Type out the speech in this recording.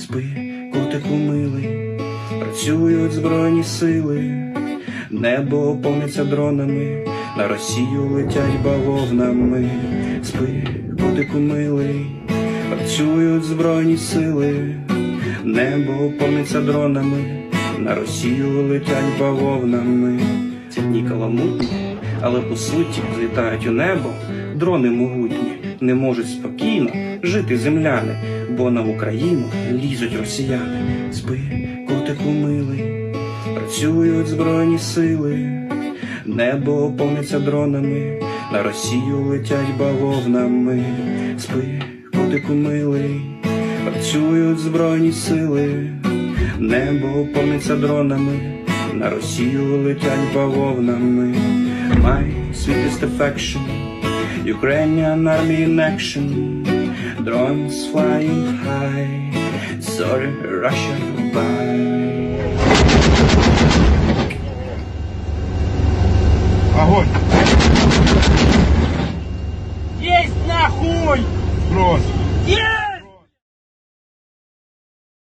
спи, котику милий, працюють збройні сили, небо повниться дронами, на Росію летять бавовнами, спи, котику милий, працюють збройні сили, небо повниться дронами, на Росію летять бавовнами. Ці дні каламутні, але по суті злітають у небо, дрони могутні, не можуть спокійно жити земляни, бо на Україну лізуть росіяни. Спи, котику милий, працюють збройні сили, небо повниться дронами, на Росію летять бавовнами. Спи, котику милий, працюють збройні сили, небо повниться дронами, на Росію летять бавовнами. My sweetest affection, Ukrainian army in action, drones flying high. Sorry, Russia, bye. Огонь! Есть нахуй! Брось! Есть!